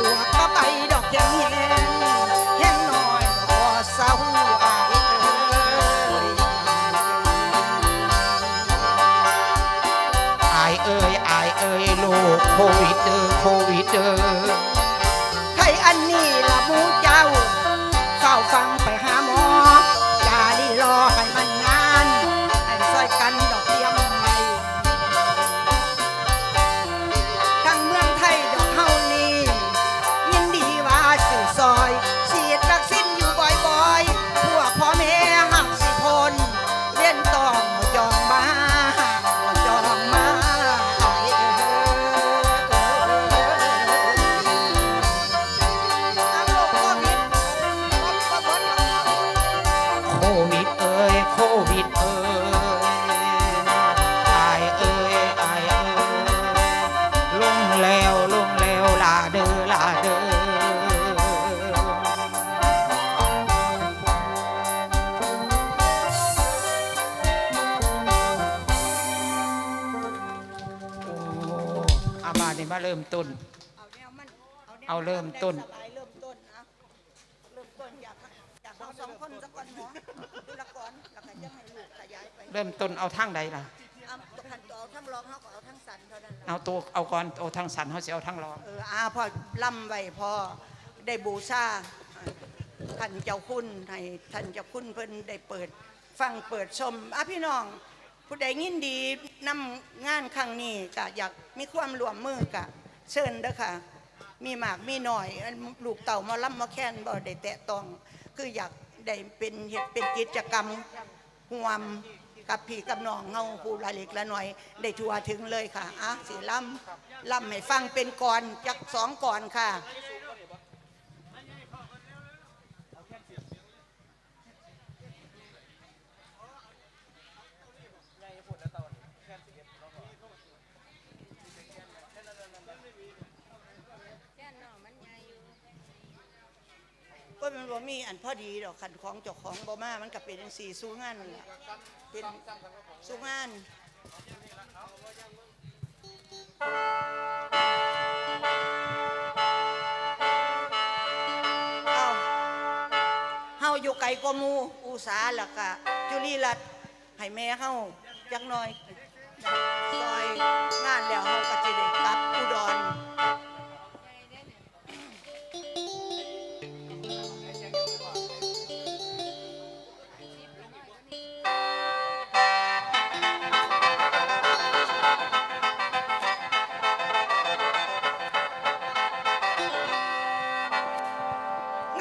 บวกก็ไปดอกแข็งแยง ริ่มต้นเอาทางใดล่ะ เอาขันต่อทั้งรองเขาก็เอาทั้งสันเท่านั้นล่ะเอาตัวเอาก่อนเอาทางสันเขาสิเอาทางรอง เอออาพ่อล่ำไว้พ่อได้บูชาท่านเจ้าคุณให้ท่านเจ้าคุณเพิ่นได้เปิด ฟังเปิดชมอะพี่น้อง ผู้ใดยินดีนำงานครั้งนี้ก็อยากมีความร่วมมือกะ เชิญเด้อค่ะ มีหมากมีหน่อยอันลูกเต่ามาล่ำมาแค้นบ่ได้แตะต้อง คืออยากได้เป็นเฮ็ดเป็นกิจกรรมห่วม กับพี่กับน้องเฮาผู้ละเล็กละหน่อย ได้ทัวถึงเลยค่ะอะสีล่ำล่ำให้ฟังเป็นก่อนจักสองก่อนค่ะ ก็มันบ่มีอันพอดีดอกคันของเจ้าของบ่มามันก็เป็นจังซี่สู้งานนั่นล่ะเป็นสู้งาน เอาเฮาอยู่ไกลกว่าหมู่อุตสาหล้วก็จุลีรัตน์ให้แม่เฮาจักหน่อยซอยงานแล้วเฮาก็สิได้กลับอุด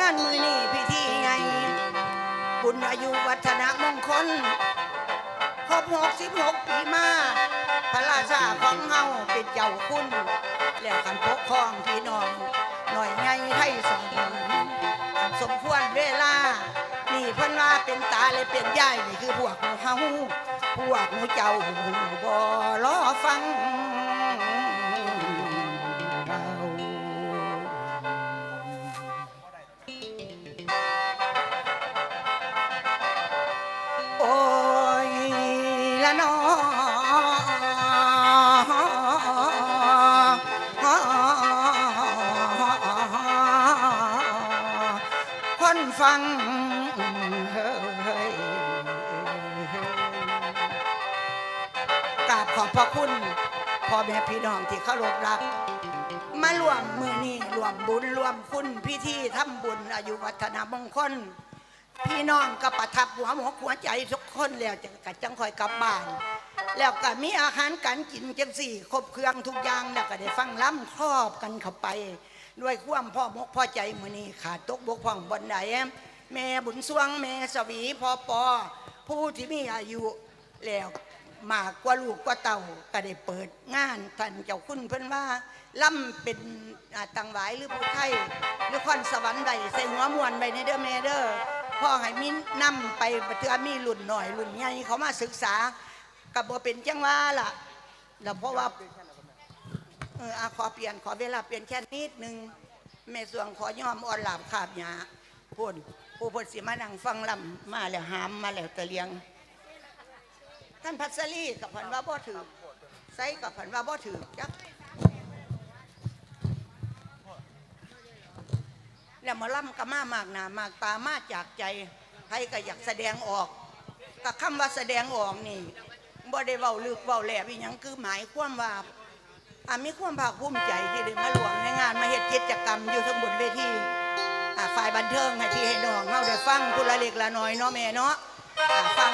านมือนี่พิธีใหญ่บุญอายุวัฒนมงคลครบหกสิบหกปีมา พระราชาของเฮาเป็นเจ้าคุณ แล้วกันปกครองพี่น้อง หน่อยใหญ่ไทยสองสมควรเวลา นี่เพิ่นว่าเป็นตาเลยเป็นยายนี่คือพวกหมู่เฮาพวกหมู่เจ้าบ่รอฟัง กราบขอบพระคุณพ่อแม่พี่น้องที่เคารพรัก มาร่วมมือนี้ร่วมบุญร่วมคุณพิธีทำบุญอายุวัฒนมงคล พี่น้องก็ประทับหัวหมกหัวใจทุกคนแล้วจะกัจังคอยกลับบ้าน แล้วก็มีอาหารการกินจังสี่ครบเครื่องทุกอย่างแล้วก็ได้ฟังล้ำครอบกันเข้าไป ด้วยความพ่อมกพ่อใจมือนี้ขาดตกบกพร่องบนใด แม่บุญสวงแม่สวีพ่อปอผู้ที่มีอายุแล้วมากกว่าลูกกว่าเต่าก็ได้เปิดงานท่านเจ้าคุณเพิ่นว่าล่ำเป็นอ่าตังหวายหรือผู้ไทยหรือคอนสวรรค์ใดใส่หัวมวนไปในเด้อแม่เด้อพ่อให้มีนำไปเพื่อมีรุ่นหน่อยรุ่นใหญ่เขามาศึกษากับบ่เป็นจังว่าล่ะแล้วเพราะว่าเอออขอเปลี่ยนขอเวลาเปลี่ยนแค่นิดนึงแม่สวงขอยอมอ่อนหลาบขาบหยาพูด ผู้เพสิมานั่งฟังลำมาแล้วหามมาแล้วตะเลียง ท่านพัสลีกับผันว่าบ่ถือไซกับผันว่าบ่ถือจักแล้วมาล่ำก็มามากหนามากตามาจากใจใครก็อยากแสดงออกก็คำว่าแสดงออกนี่บ่ได้เว้าลึกเว้าแหลบอีหยังคือหมายความว่าอ่ามีความภาคภูมิใจที่ได้มารวมในงานมาเฮ็ดกิจกรรมอยู่ทั้งบนเวที อ่าฝ่ายบันเทิงให้พี่ให้น้องเฮาได้ฟังผู้ละเล็กละน้อยเนาะแม่เนาะอ่าฟัง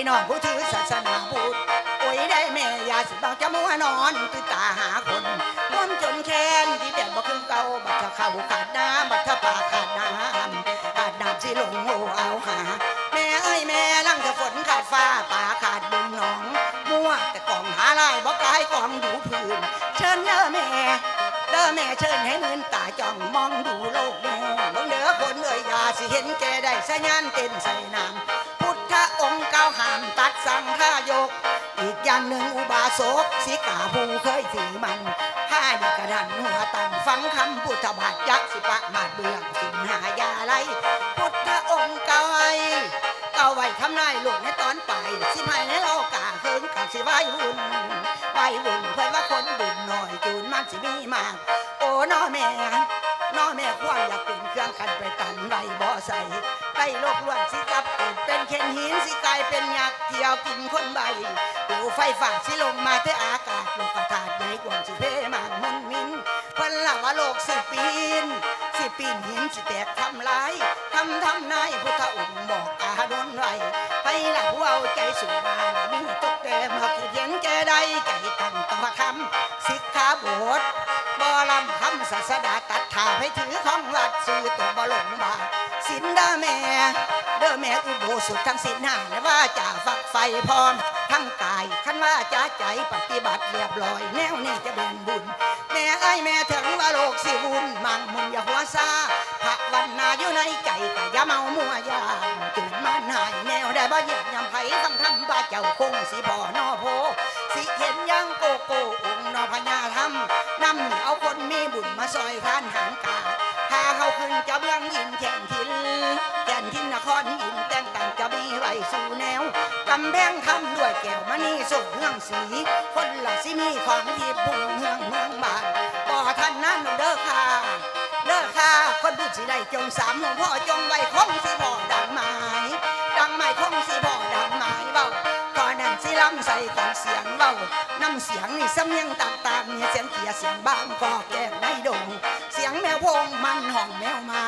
พี่น้องผู้ถือศาสนาพุทธโอ้ยได้แม่ยาสิบางจะมัวนอนตื่นตาหาคนม่วมจนแค้นที่แต่บ่คือเก่าบัดถ้าเข้าขาดน้ำบัดถ้าป่าขาดน้ำขาดน้ำสิลงโอเอาหา แม่เอ้ยแม่ลังจะฝนขาดฟ้าป่าขาดบึงหนอง มั่วแต่กล่องหาลายบ่กายกล่องดูพื้นเชิญเด้อแม่เด้อแม่เชิญให้มืนตาจ้องมองดูโลกแม่เบิ่งเด้อคนเอ่ยอยาสิเห็นแก่ได้สัญญาณเต้นใส่น้ำ หนึ่งอุบาสกสิกาภูเคยถือมันผ้าดีกระดันหัวตันฟังคำพุทธบาทยักษ์สิปะมาดเบืองสินหายาไรพุทธองค์เก้าไว้เก้าไว้ทำนายหลวงในตอนไป สิไม่ในโลกาเฮิงกับสิไหววุ่นไหววุ่นเพื่อว่าคนบุญหน่อยจูนมันสิมีมาก โอ้น้อแม่น้อแม่ความอยากเป็นเครื่องกันไปตันใบบ่อใส่ใบโลกล้วนสิกับเป็นเข็นหินสิกลายเป็นยักษ์เที่ยวกินคนใบ ไฟฝ่าสิลงมาเทอากาศโลกธาตุใหญ่กว่าสิเพมากมุนมินพิ่นล่าว่าโลกสิปีน สิปีนหินสิแตกทำลายทำทำนายพุทธองค์บอกกาดนไว้ไปหลักเอาใจสู่มามีตกแต่มาคือเห็นแก่ใดใจตั้งต่อทำสิกขาบทบอลำคำศาสดาตัดขาให้ถือของวัดสื่อตัวบหลงบาท สินเด้อแม่ เด้อแม่อุโบสถทั้งสินห้าและว่าจะฝักไฟพร้อม ทั้งกายขันว่าจะใจปฏิบัติเรียบร้อยแนวนี้จะเป็นบุญ แม่ไอ้แม่ถึงว่าโลกสิวุ่นมังมุนอย่าหัวซาพระวันนาอยู่ในใจก็อย่าเมามัวยาจุดมันหายแนวได้บ่เหยียบยำไผ่ฟังทำบาเจ้าคงสิบ่อนอโพสิเห็นยังโกโก้องนอพญาธรรมนำเอาคนมีบุญมาซอยทานหางก สู่แนวกำแพงทำด้วยแก้วมณีสดเมืองสี คนละสิมีของที่พุ่งเมืองเมืองบานบ่ท่านนั้นเด้อค่ะเด้อค่ะคนบุญสิได้จงสามหลวงพ่อจงไว้คงสิบ่ดังไม้ดังไม้คงสิบ่ดังไม้เบาก่อนนั้นสิลำใส่ของเสียงเบาน้ำเสียงนี่สำเนียงต่างๆเนี่ยเสียงเกียเสียงบางก็แก้ในดง งแมวพงมันห้องแมวเมา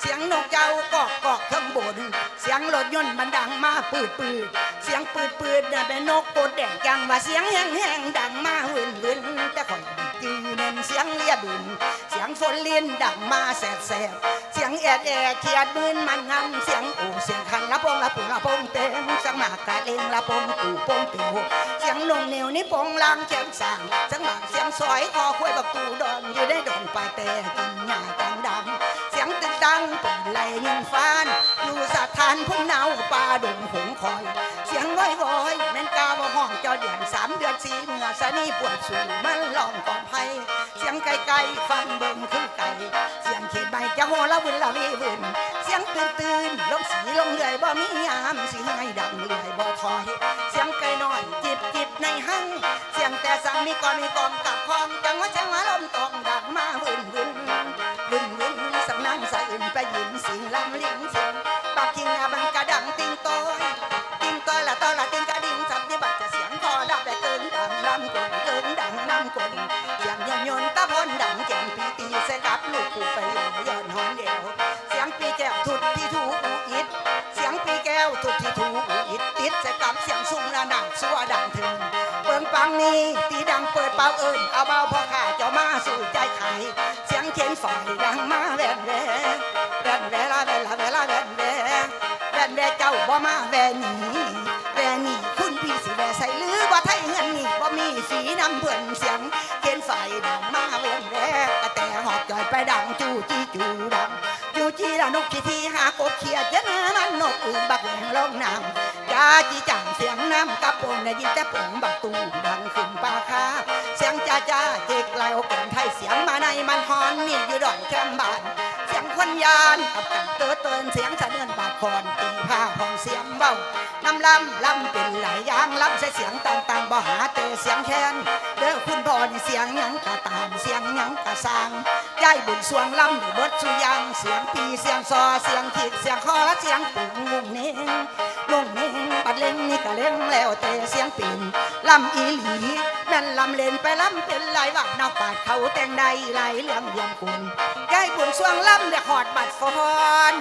เสียงนกเจ้ากอกกอกข้างบนเสียงรถยนต์มันดังมาปืดปืดเสียงปืดปืดน่ะเป็นนกปดแดงจังว่าเสียงแห้งแห้งดังมาหึนหึนแต่ข่อยจือเน้นเสียงเลียบิน เสียงฝนลียนดังมาแสบแสบเสียงแอดแอดเทียดมืนมันงำเสียงโอเสียงคันละปงละปูละปงเต็มสังหมากกะเลงละปงปูปงติวเสียงนงเหนียวนี่ปงลางแขมสางสังหมากเสียงสอยคอคุยบักตูดอนอยู่ได้ดงปลายแต่กินหญ้าจังดัง เสียงตึกดังปืนไหลยิงฟาน อยู่สถานพุ่งเนาป่าดงหงคอย เสียงว้อยว้อยแม่นกาว่าห้องเจ้าเดือนสามเดือนสี่เมื่อสนีปวดสูงมันลองกองไผ่เสียงไกลๆฟังเบิ่งคือไก่ เสียงเขีดใบจะหัวละวินละวิวินเสียงตื่นตื่นลงสีลงเลื่อยบ่มียามสิให้ดังเลื่อยบ่ถอย เสียงไก่น้อย ในห้างเสียงแต่สังมีกอมีกองกับคองจังว่าเสียงหมาลมตองดังมาวินวินวินวินสำนักสะอื่นไปยินสิงลำลิงเสียงปักกิงอาบังกระดังติงโตยติงโตยละโตยละติงกระดิ่งสับที่บัดจะเสียงคอดับแต่เกินดังลำกลนเกินดังลำกลนเสียงยันยนตะพนดังแจ่มปีตีเสกับลูกปู่ไปย้อนหอนเดียวเสียงปีแก้วทุดที่ถูอูอิดเสียงปีแก้วทุดที่ถูอูอิดติดใส่กับเสียงสุ่มระดังสัวดังถึง เปิงปังนี้ตีดังเปิดเป่าเอิญเอาเบาพ่อข้าเจ้ามาสู่ใจไข่เสียงเขียนฝ่ายดังมาแวนแวแวนแว่ละแว่ละแว่ละแวนแว่แวนแว่เจ้าบ่มาแว่หนีแว่หนีคุณพี่สิแวใส่หรือว่าไทยเฮือนนี่บ่มีสีน้ำเพื่อนเสียงเขียนฝ่ายดังมาแวนแว่แต่หอบจอยไปดังจู่จี้จู่ดังจู่จี้ละนกขี้ทีหากบเขียด จะนามันนกอื่นบักแหงลงน้ำจ้าจีจ่างเสียงน้ำกระโปงได้ยินแต่ผงบักตูดังขึ้นปาคาเสียงจ้าจ้าเจกไล่เอาเป็นไทยเสียงมาในมันฮอนนี่อยู่ดอนแคมบาน เสียงคนยานกับกันเตอเตือนเสียงสะเดือนบาดคอนตีผ้าของเสียงเบาน้ำลำลำเป็นหลายอย่างลำใส่เสียงต่างๆบ่หาแต่เสียงแค้นเด้อคุณพ่อนี่เสียงยังกะตามเสียงยังกะสร้างยายบุญสวงลำนี่เบิดสุยางเสียงปีเสียงซอเสียงขีดเสียงคอเสียงปุ่งงงเน่งงงเน่งบัดเล่งนี่ก็เล่งแล้วแต่เสียงปิ่นลำอีหลี แม่นลำเล่นไปลำเป็นหลายวักนอกปาดเขาแต่งใดหลายเรื่องเยี่ยมคุณยายบุญสวงลำเดือหอดบัดฟอน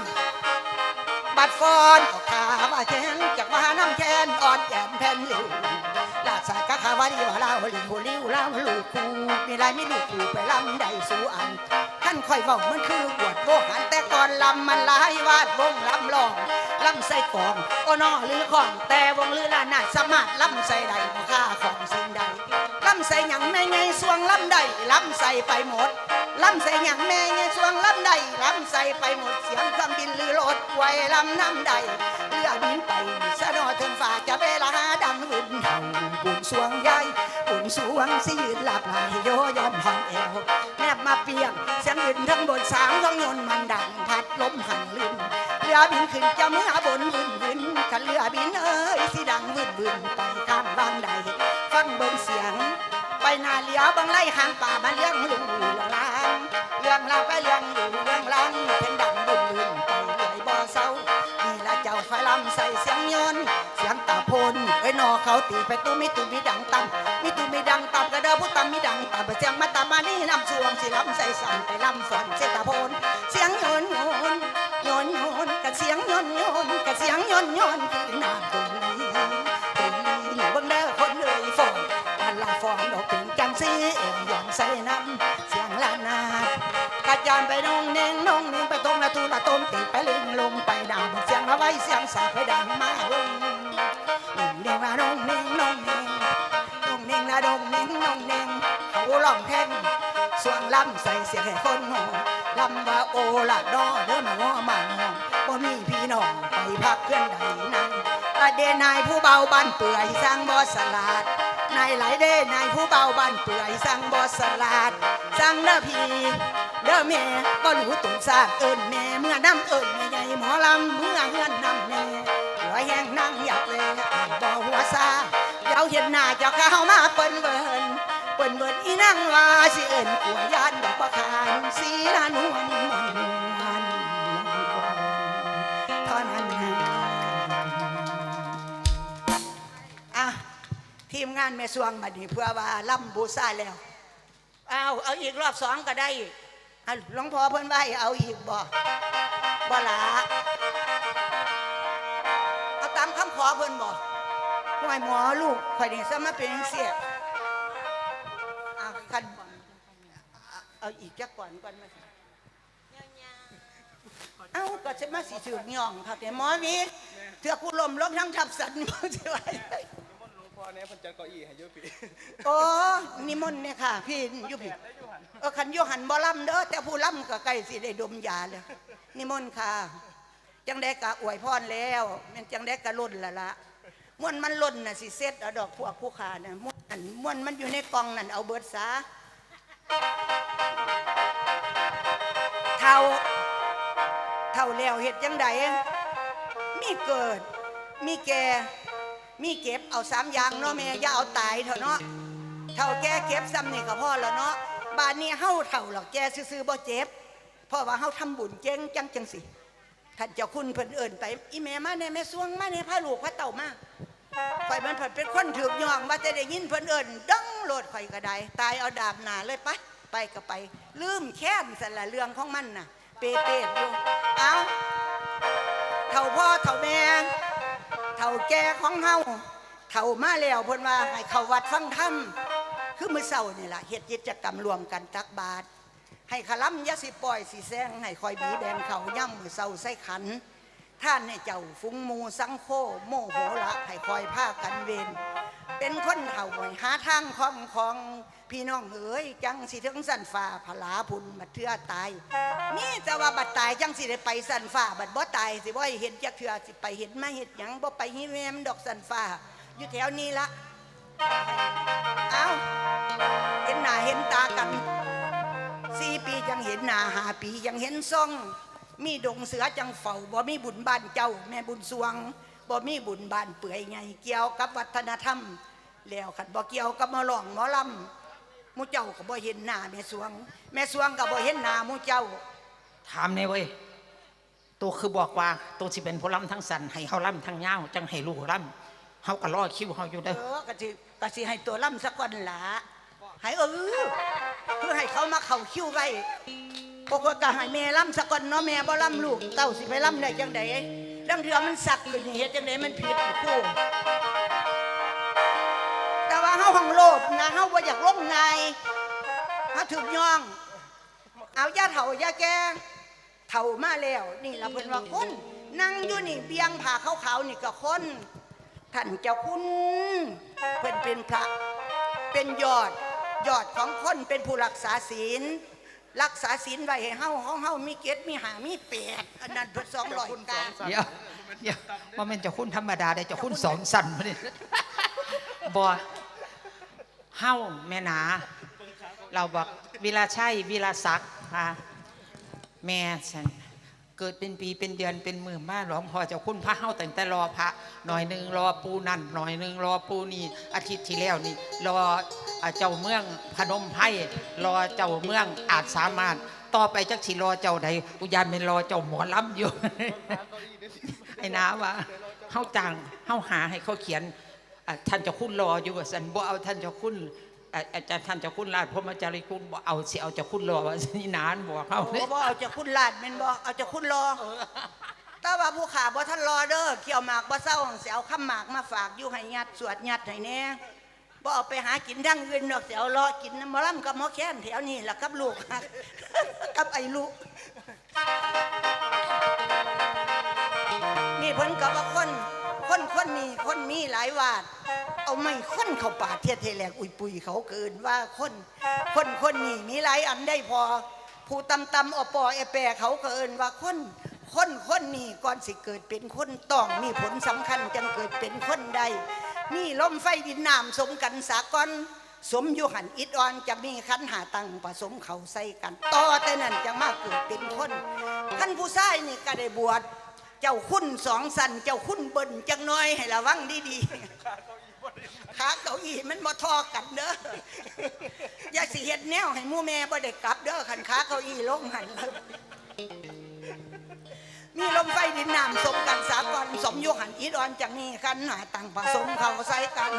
บัดฟอนออกขาว่าแค้นจากว่าน้ำแค้นอ่อนแยนแผ่นหลิวลาสายกะขาวาดีว่าเล่าลิงหูลิ้วเล่าลูกคูมีไรไม่ลูกคูไปลำได้สู่อันท่านคอยเว้ามันคือบวดโบหันแต่ก่อนลำมันลายวาดวงลำลองลำใส่กองโอนอหรือของแต่วงลือลานาสามารถลำใส่ใดบ่ค่าของสิ่งใด ลำใส่หยังแม่ไงสวงลำใดลำใส่ไปหมดลำใส่หยังแม่ไงสวงลำใดลำใส่ไปหมดเสียงเครื่องบินหรือรถไว้ลำน้ำใดเรือบินไปสะนอถึงฝ่าจะเวลาดังวุ่นเห่าบุญสวงใหญ่บุญสวงสิยืนหลับไหลโยย้อนหอนเอวแนบมาเปียงเสียงยืนทั้งบนสามของยนมันดังพัดลมหันลื่นเรือบินขึ้นจะเมื่อบนวุ่นวุ่นขันเรือบินเอ้ยสิดังวุ่นวุ่นไปข้า เหลียวบางไล่หางป่ามาเลี้ยงลูกเรื่องลางเรื่องลาไปเรื่องอยู่เรื่องลังเพ่นดังบุญบุญไปเรื่อยบ่อเศร้านี่ละเจ้าไฟลำใส่เสียงยนต์เสียงตาพนไอ้นอเขาตีไปตู้มิตู้มีดังต่ำมิตู้มีดังต่ำกระเด้อผู้ตำมีดังต่ำไปเสียงมาตามานี่นำสวงสิลำใส่สั่นไปลำสอนเสียงตาพนเสียงยนต์ยนต์ยนต์ยนต์กับเสียงยนต์ยนต์กับเสียงยนต์ยนต์คือน้าตุานไปนงเน่งนงเน่งไปตรงละตูละต้มติดไปลึงลงไปดาวเสียงเอาไว้เสียงสาไปดังมาลงนงเน่งละนงเน่งนงเน่งนงเน่งละนงเน่งนงเน่งเขาร้องแท่งส่วนลำใส่เสียงให้คนหอลำว่าโอละดอเด้อมาง้อมางอบ่มีพี่น้องไปพักเพื่อนใดนั่งประเดนายผู้เบาบ้านเปื่อยสร้างบ่สลาดนายหลายเด้นายผู้เบาบ้านเปื่อยสั่งบอสลาดสั่งเด้อพี่ เด้อแม่บ่รู้ตุนสร้างเอิญแม่เมื่อน้ำเอิญแม่ใหญ่หมอลำเมื่อเฮือนน้ำแม่หัวแห้งนั่งอยากเลยอ่านบ่หัวซาเดี๋ยวเห็นหน้าเจ้าเข้ามาเปิ้นเบิ่นเปิ้นเบิ่นอีนั่งว่าสิเอิญกัวยานดอกประคานสีลานวลมนวันเท่านั้นอะทีมงานแม่สวงบัดนี้เพื่อว่าล่ำบูซาแล้วเอาเอาอีกรอบสองก็ได้ อะหลวงพ่อเพิ่นว่าให้เอาอีกบ่บ่ละเอาตามคำขอเพิ่นบ่ห่วยหมอลูกข่อยนี่ซะมาเป็นจังเสียเอาคันเอาอีกจักก่อนก่อนมาสิเอ้าก็จะมาสิถือกย่องครับเนี่ยหมอวิเถือกูลมลงทั้งทับสันบ่สิว่า อเนี่ยเพิ่นจัดเก้าอี้ให้อยุปีโอ้นิมนต์เนี่ยค่ะ พี่ยุพี่เออขันอยุหันบ่ล่ำเด้อแต่ผู้ล่ำก็ใกล้สิได้ดมยาแล้วนิมนต์ค่ะ จังได้กะอวยพรแล้วแมันจังได้กะล่นละละม้วนมันล่นน่ะสิเซ็ตเอาดอกพวกผู้ขาน่ะม้วนอันม้วนมันอยู่ในกล่องนั่นเอาเบิดซะเท่าเท่าแล้วเฮ็ดจังใดมีเกิด มีแก่ มีเก็บเอาสามอย่างเนาะแม่อย่าเอาตายเถอะเนาะเท่าแก่เก็บซ้ำนี่ก็พอแล้วเนาะบานนี้เฮาเท่าหรอกแกซื่อๆบ่เจ็บเพราะว่าเฮาทำบุญเจ๊งจังจังสิท่านเจ้าคุณเพิ่นเอิ้นไปอีแม่มาแน่แม่สวงมาแน่พาลูกพาเต่ามาข่อยมันเพิ่นเป็นคนถูกย่องว่าจะได้ยินเพิ่นเอิ้นดังโลดข่อยก็ได้ตายเอาดาบหนาเลยไปไปก็ไป ลืมแค้นสันละเรื่องของมันน่ะ เปเปอยู่เอาเท่าพ่อเท่าแม่าแก่ของเฮาเฒ่ามาแล้วเพิ่นว่าให้เข้าวัดฟังธรรมคือมื้อเช้านี่ล่ะเฮ็ดกิจกรรมรวมกันตักบาตรให้ขลำอยาสิปล่อยสิแซงให้คอยบีแดงเขาย่ำมื้อเช้าใส่ขันท่านให้เจ้าฟุ้งมูสังโคโมโหละให้คอยผ้ากันเวร เป็นคนเฒ่าหาทางของของพี่น้องเอ๋ยจังสิถึงสันฟ้าผลาพุนบัดเทื่อตายนี่แต่ว่าบัดตายจังสิได้ไปสันฟ้าบัดบ่ตายสิบ่เห็นจักเทื่อสิไปเห็นมาเห็ดหยังบ่ไปฮิแวมดอกสันฟ้าอยู่แถวนี้ละเอาเห็นหน้าเห็นตากันสี่ปีจังเห็นหน้าหาปียังเห็นซ่อง มีดงเสือจังเฝ้าบ่มีบุญบ้านเจ้า แม่บุญสวง บ่มีบุญบ้านเปื่อยไงเกี่ยวกับวัฒนธรรม แล้วขันบ่เกี่ยวกับหมอหลองหมอลำหมูเจ้าก็บ่เห็นหน้าแม่สวง แม่สวงก็บ่เห็นหน้าหมูเจ้า ถามเนี่ยเว้ยตัวคือบอกว่าตัวสิเป็นผู้ล่ำทั้งสันให้เฮาล่ำทั้งยาวจังให้ลูกล่ำเฮาก็รอคิวเฮาอยู่เอเด้ออก็สิก็สิให้ตัวลำสักวันละให้เออเพื่อให้เขามาเข้าคิวไว้ปกติก็ให้แม่ลำสักวันเนาะแม่บ่ลำลูกเต้าสิไปลำได้จังได ดังเถื่อมันสักขึ้นเฮ็ดจังไดมันผิดครูแต่ว่าเฮาหังโลภนะเฮาบ่อยากล้มงายเฮาถูกย่อง เอาย่าเฒ่าย่าแก่เฒ่ามาแล้ว นี่ละเพิ่นว่าคนนั่งอยู่นี่เบียงผ้าขาวๆนี่ก็คนท่านเจ้าคุณเพิ่นเป็นพระเป็นยอดยอดของคนเป็นผู้รักษาศีล รักษาศีลไว้ให้เฮาของเฮามีเกศมีหามีแปดอันนั้นเพิ่นสองร้อยกาเดี๋ยวเดี๋ยวว่ามันเจะคุ้นธรรมดาได้เจะคุ้นสองสันมาเนี่ยบ่เฮาแม่นา เราบอกวิลาชัยวิลาศักดิ์ค่ะแม่ฉัน เกิดเป็นปีเป็นเดือนเป็นหมื่นมาหลวงพ่อเจ้าคุณพระเฮาแต่งแต่รอพระหน่อยหนึ่งรอปูนั่นหน่อยหนึ่งรอปูนี่อาทิตย์ที่แล้วนี่รออ่าเจ้าเมืองพนมไพรรอเจ้าเมืองอาจสามารถต่อไปจักสิรอเจ้าใดอุยานเป็นรอเจ้าหมอลำอยู่ไอ้น้าว่าเฮาจ้างเฮาหาให้เขาเขียนอะท่านเจะคุ้นรออยู่ว่าสันบ่เอาท่านเจะคุ้น อะอาจารย์ท่านเจะคุ้นราชพรหมจารีคุณบ่เอาสิเอาเจะคุ้นรอว่าสินานบอกเขาโอ้เนี่ยบ่เอาจะคุณลาดแม่นบ่เอาจะคุณรอแต่ว่าผู้ขาบ่ท่านรอเด้อเกี่ยวหมากบ่เศร้าสิเอาข้ามหมากมาฝากอยู่ให้ยัดสวดยัดให้แน่บ่เอาไปหากินทั้งอื่นดอกสิเอารอกินน้ำหมอลำกับหมอแค้นแถวนี้ล่ะกับลูกกับไอ้ลูกนี่เพิ่นก็ว่าคน คนคนนี้คนมีหลายวาด เอาไม่คนเขาป่าเทียเทแหลกอุยปุยเขาเกินว่าคนคนคนนี้มีหลายอันได้พอ ผู้ตำตำอปอเอแปรเขาเกินว่าคนคนคนนี้ก่อนสิเกิดเป็นคนต้องมีผลสำคัญจังเกิดเป็นคนใดนี่ลมไฟดินน้ำสมกันสากอนสมยู่หันอิดอ่อนจะมีขันหาตังผสมเขาใส่กันต่อแต่นั้นจะมาเกิดเป็นคนขันผู้ชายนี่ก็ได้บวช เจ้าคุณสองสันเจ้าคุณเบิ่นจังน้อยให้ระวังดีๆขาเก้าอี้มันมาทอกันเด้ออย่าสิเฮ็ดแนวให้หมู่แม่บ่ได้กลับเด้อขันขาเก้าอี้ลงหันมีลมไฟดินน้ำสมกันสากลสมโยหันอีดอนจังนี้ขันหาตังผสมเข้าใส่กัน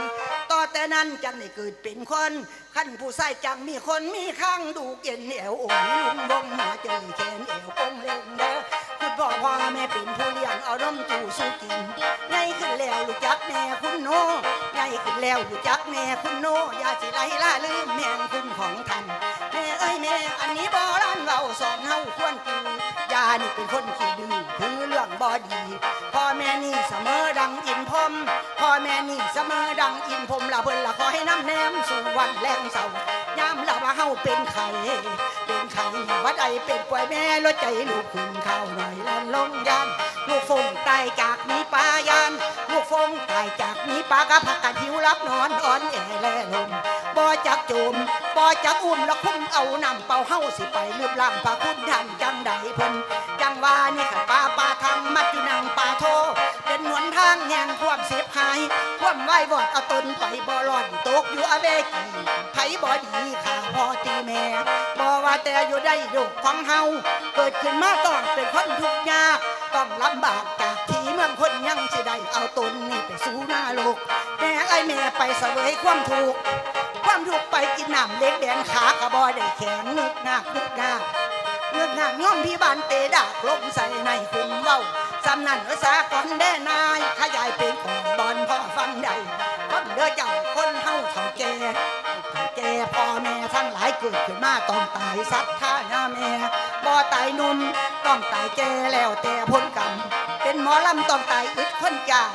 ต่อแต่นั้นจังได้เกิดเป็นคนขั้นผู้ใส่จังมีคนมีข้างดูเย็นเอวโอ้ยลุงบงหัวเจอแขนเอวปงเล่งเด้อคุณ พ่อแม่เป็นผู้เลี้ยงเอานมจูสู้กินใหญ่ขึ้นแล้วรู้จักแม่คุณโนใหญ่ขึ้นแล้วรู้จักแม่คุณโนอย่าสิไหลล่าลืมแม่คุณของท่านแม่เอ้ยแม่อันนี้โบราณเราสอนเฮาควรกิน นี่เป็นคนขี้ดื้อถือเรื่องบอดีพ่อแม่นี่เสมอดังอินพมพ่อแม่นี่เสมอดังอินพมละเพิ่นละขอให้น้ำแนมสู่วันแรงเศร้ายามละว่าเฮาเป็นไข่เป็นไข่วัดใดเป็นป่วยแม่ลดใจลูกคุณข้าวหน่อยแลนลงยานลูกฟงตายจากมีปลายานลูกฟงตายจากมีปลากระพักกันหิวรับนอนอ่อนแอแลลม บ่จักโจมบ่จักอุ้มแล้วคุ้มเอานำเป่าเฮาสิไปลืบล่ำพระคุณท่านจังใดเพิ่นจังว่านี่ขันป่าป่าทำมัดอยู่นังป่าโทเป็นหนทางแห่งความเสียหาย ความไหววอดเอาตนไปบ่รอดตกอยู่อเวกีไผบ่ดีข้าพ่อตีแม่บ่ว่าแต่อยู่ได้ลูกของเฮาเกิดขึ้นมาต้องเป็นคนทุกข์ยากต้องลำบากจาก เมืองคนยังสิได้เอาตนนี่ไปสู่หน้าโลกแม่ไอแม่ไปเสวยความถูก ความถูกไปกินน้ำเล็กแดงขากระบอได้แข็งนึกหนักนึกหนักเงือกหนักย่อมพี่บานเตดากลงใส่ในคุมเว้าสำนันภาษากรได้นายขยายเป็นก่อนบอลพ่อฟังได้คนเด้อเจ้าคนเฮาเฒ่าแก่เฒ่าแก่พ่อแม่ทั้งหลายเกิดขึ้นมาต้องตายสัตว์ท่าหน้าแม่บ่ตายหนุ่มต้องตายแก่แล้วแต่ผลกรรม เป็นหมอลำต้องตายอึดคนจาง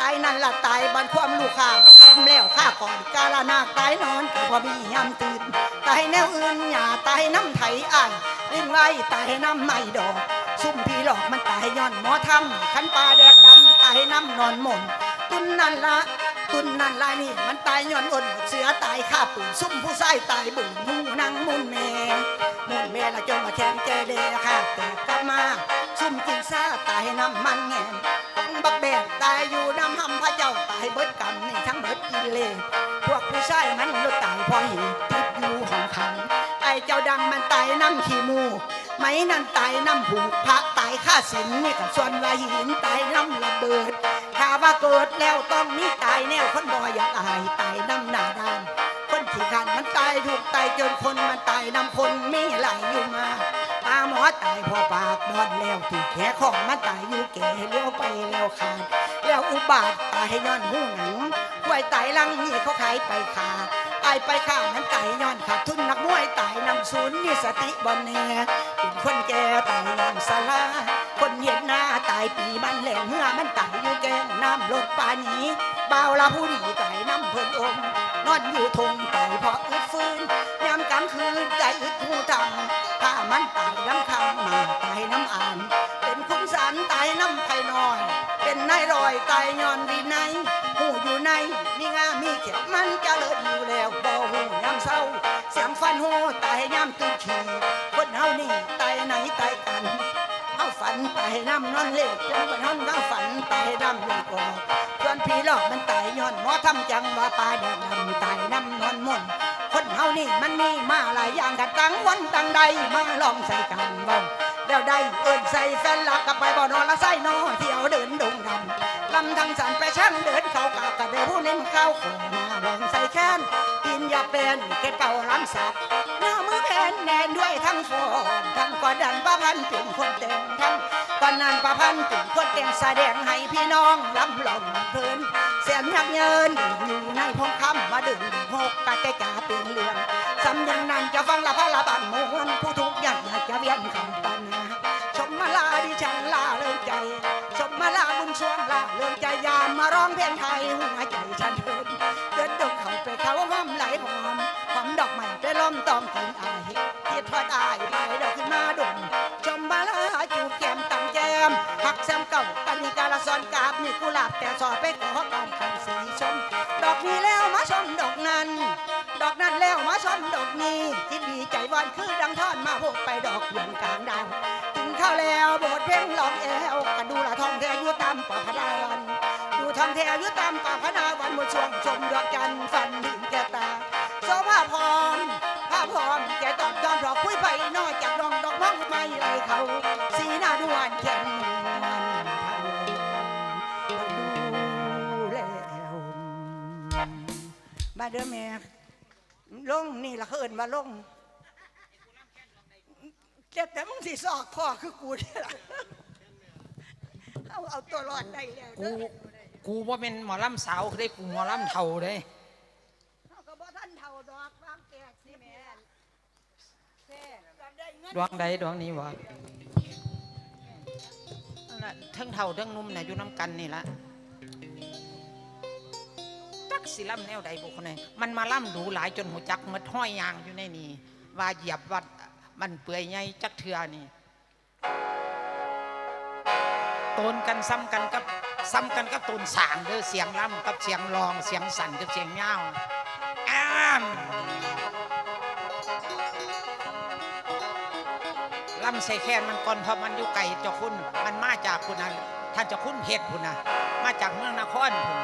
ตายนั่นละตายบันความลูกข้างถามแล้วข้าก่อนกาลนาตายนอนก็พอมียามตื่นตายแนวอื่นอย่าตายน้ำไถอ้ายลิงไว้ตายน้ำไม่ดอก ซุ่มพี่หลอกมันตายย้อนหมอทำขันปลาแดกดำตายน้ำนอนหม่นตุนนั่นละตุนนั่นละนี่มันตายย้อนอ่นเสือตายข้าปืนซุ่มผู้ใส่ตายบุ่นหูนังมุนแม่มุนแม่ละจงมาแทนแกเดค่ะแต่กลับมา ซุ่มกินซาตายน้ำมันแงนของบักแบกตายอยู่น้ำห้ำพระเจ้าตายเบิดกรรมนี่ทั้งเบิดกิเลสพวกผู้ชายมันลดตายพอหิติดอยู่ห้องขังไอ้เจ้าดังมันตายน้ำขี้มูไหมนั่นตายน้ำผูกพระตายข้าสินนี่กับส่วนว่าหินตายน้ำระเบิดถ้าว่าเกิดแล้วต้องมีตายแนวคนบ่อยากอายตายน้ำหนาดานคนขี้ขันมันตายถูกตายจนคนมันตายน้ำคนมีหลอยู่มาาหมอตายพอปากบอดแล้วถูกแขของมันตายอยู่แก่เลี้ยวไปแล้วขาดแล้วอุบาทตายย้อนหูหนังไว้ตายลังนี่เขาขายไปขาตายไปข้านั้นตายย้อนขาดทุนนักมวยตายนำศูนย์นี่สติบอลแน่เป็นคนแก่ตายย้อนสลาคนเห็นหน้าตายปีมันแหลงเมื่อมันตายอยู่แกงน้ำลดปานีเบาละผู้ดีตายน้ำเพิ่นอมนอนอยู่ทงตายเพราะอึดฟื้นยามกลางคืนใจอึดหูทำถ้า มันตายน้ำคำมาตายน้ำอ่าน เป็นคุ้มสันตายน้ำไผ่น้อย เป็นนายรอยตายย้อนวีในหูอยู่ในมีงามีเข็มมันจะเลิศอยู่แล้วบ่หูยามเศร้าเสียงฟันหูตายยามตื่นขี่คนเฮานี่ตายไหนตายกันเฮาฝันตายน้ำนอนเล็กจังบ่นอนเฮาฝันตายน้ำเล็กออกส่วนพี่หลอกมันตายย้อนหมอทำจังว่าปลาแดงดำตายน้ำนอนมนต์คน เฮานี่มันมีมาหลายอย่างกันตั้งวันตั้งใดมาลองใส่กันบ้าแล้วได้เอิ้นใส่แฟนลักกับไปบ่อนอนละไส้นอเที่ยวเดินดงดำลำทางสันไปช่างเดินเขากาบกับเดผู้นิ่มเข้าขอมาลองใส่แค้นกินยาเป็นเก็บเป่าล้ำสับเนื้อ นแน่นด้วยทั้งฟนทั้งกอดันประพันธ์เป็นคนแต่งทั้งตอนนันประพันธ์เป็นคนแต่งแสดงให้พี่น้องลำลองเพลินเสียงยักเยินอยู่ในพงคำมาดึงหกกะแกจ่าเป็นเรือนสำยังนั้นจะฟังละพระละบันมวนผู้ทุกอย่างอยากจะเวียนคำปัญหาชมมาลาดิฉันลาเลิกใจชมมาลาบุญช่วงลาเลิกใจยามมาร้องเพลงไทยหัวใจฉัน เทียดทอดอายไปเดอกขึ้นมาดุมชมมาลาจูบแก้มตังแจมหักแซมเก่ากันนิกาละซอนกาบมีกุหลาบแต่สอไปขอการคันสีชม ดอกนี้แล้วมาชมดอกนั้น ดอกนั้นแล้วมาชมดอกนี้ที่ดีใจวันคือดังทอดมาโพกไปดอกหลืองกลางดาวกินข้าวแล้วโบดเพลงหลองแอวกระดูละทองแท้อยู่ตามป่าพนาวันดูทองแท้อยู่ตามป่าพนาวันบนช่วงชมดอกจันทร์ฝันถึงแก่ตาโซภาพรภาพรแก ตอบยอมรอคุยไปนอกจากรองดอกน้องไม่ไรเขา สีหน้าดวนแข็งมันทันดูแล้วมาเด้อแม่ลงนี่ละเขินว่าลงเจ็บแต่มึงสิสอกพ่อคือกูเนี่ยล่ะเอาเอาตัวรอดได้แล้วกู เด้อ กูว่าเป็นหมอลำสาวได้กูหมอลำเท่าได้ เอาก็บ่ท่านเท่าดอกบางแกกสิแม่แท้ก็ไดวงใดดวงนี้วะนั่นล่ะเทั้งเท่าเทั้งหนุ่มเนี่ยอยู่น้ำกันนี่ละจักสิล่ำแนวใดบุคคลไหนมันมาล่ำดูหลายจนหัวจักหมดห้อยยางอยู่ในนี่ว่าเหยียบวัดมันเปื่อยไงจักเทือนี่โตนกันซ้ำกันกับซ้ำกันกับโตนสางเด้อเสียงล่ำกับเสียงรองเสียงสั่นกับเสียงเงาอ้าม ล่ำใส่แค้นมันก่อนเพราะมันอยู่ไกลเจ้าคุณ มันมาจากคุณนะท่านเจ้าคุณเพชรคุณนะมาจากเมืองนครคุณ